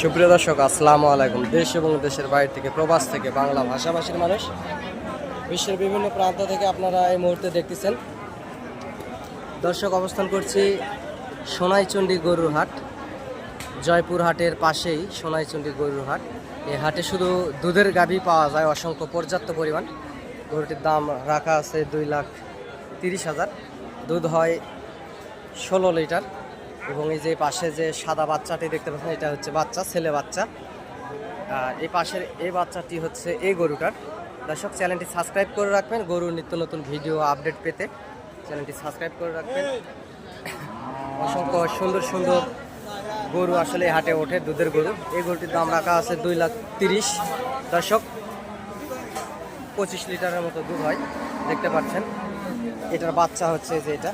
সুপ্রিয় দর্শক, আসসালামু আলাইকুম। দেশ এবং দেশের বাইরে থেকে প্রবাস থেকে বাংলা ভাষাভাষীর মানুষ, বিশ্বের বিভিন্ন প্রান্ত থেকে আপনারা এই মুহূর্তে দেখতেছেন। দর্শক, অবস্থান করছি সোনাইচণ্ডী গরুর হাট। জয়পুর হাটের পাশেই সোনাইচণ্ডী গরুর হাট। এই হাটে শুধু দুধের গাভী পাওয়া যায় অসংখ্য পর্যাপ্ত পরিমাণ। গরুটির দাম রাখা আছে দুই লাখ তিরিশ হাজার। দুধ হয় ষোলো লিটার। এবং এই যে পাশে যে সাদা বাচ্চাটি দেখতে পাচ্ছেন, এটা হচ্ছে বাচ্চা, ছেলে বাচ্চা। আর এই পাশের এই বাচ্চাটি হচ্ছে এই গরুটার। দর্শক, চ্যানেলটি সাবস্ক্রাইব করে রাখবেন। গরুর নিত্য নতুন ভিডিও আপডেট পেতে চ্যানেলটি সাবস্ক্রাইব করে রাখবেন। অসংখ্য সুন্দর সুন্দর গরু আসলে হাটে ওঠে, দুধের গরু। এই গরুটির দাম রাখা আছে দুই লাখ তিরিশ। দর্শক, পঁচিশ লিটারের মতো দুধ হয়, দেখতে পাচ্ছেন। এটার বাচ্চা হচ্ছে যে এটা।